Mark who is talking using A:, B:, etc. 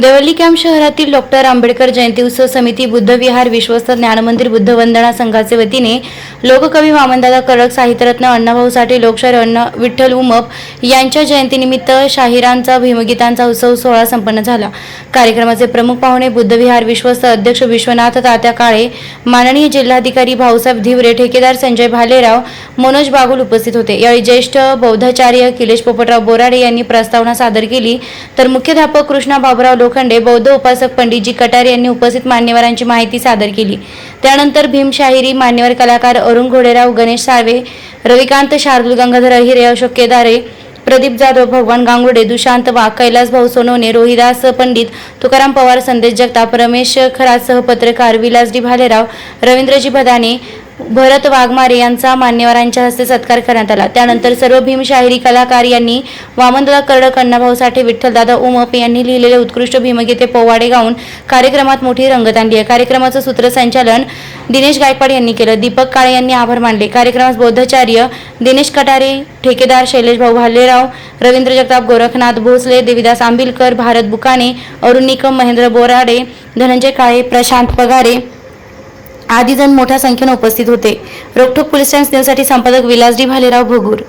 A: Deoli camp शहरातील doctor Ambedkar जयंती उत्सव समिती बुद्धविहार विश्वस्त ज्ञानमंदिर बुद्ध वंदना संघाचे वतीने लोककवी वामनदादा कडक साहित्यरत्न अण्णाभाऊ साठे लोकशाहीर अण्णा विठ्ठल उमप यांच्या जयंतीनिमित्त शाहिरांचा भीमगीतांचा उत्सव सोहळा संपन्न झाला. कार्यक्रमाचे प्रमुख पाहुणे बुद्धविहार विश्वस्त अध्यक्ष विश्वनाथ तात्या काळे माननीय जिल्हाधिकारी भाऊसाहेब धिवरे ठेकेदार संजय भालेराव मनोज बागुल उपस्थित होते. यावेळी ज्येष्ठ बौद्धाचार्य किलेश पोपटराव बोराडे यांनी प्रस्तावना सादर केली. तर मुख्याध्यापक कृष्णा बाबुराव लोखंडे बौद्ध उपासक पंडितजी कटारे यांनी उपस्थित मान्यवरांची माहिती सादर केली. त्यानंतर भीमशाहिरी मान्यवर कलाकार अरुण घोडेराव गणेश साळवे रविकांत शार्दूल गंगाधर अहिरे अशोक केदारे प्रदीप जाधव भगवान गांगुडे दुशांत वाघ कैलास भाऊ सोनवणे रोहिदास पंडित तुकाराम पवार संदेश जगताप रमेश खरासह पत्रकार विलास डी भालेराव रवींद्रजी भदाने भरत वाघमारे यांचा मान्यवरांच्या हस्ते सत्कार करण्यात आला. त्यानंतर सर्व भीमशाहिरी कलाकार यांनी वामनदादा कर्डक अण्णाभाऊ साठे विठ्ठलदादा उमप यांनी लिहिलेले उत्कृष्ट भीमगीते पोवाडे गाऊन कार्यक्रमात मोठी रंगत आणली आहे. कार्यक्रमाचं सूत्रसंचालन दिनेश गायकवाड यांनी केलं. दीपक काळे यांनी आभार मानले. कार्यक्रमात बौद्धाचार्य दिनेश कटारे ठेकेदार शैलेश भाऊ भालेराव रवींद्र जगताप गोरखनाथ भोसले देविदास आंबिलकर भारत बुकाणे अरुण निकम महेंद्र बोराडे धनंजय काळे प्रशांत पगारे आदी जण मोठ्या संख्येने उपस्थित होते. रोखोक पोलीस टाइम्स न्यूजसाठी संपादक विलासजी भालेराव भोगूर.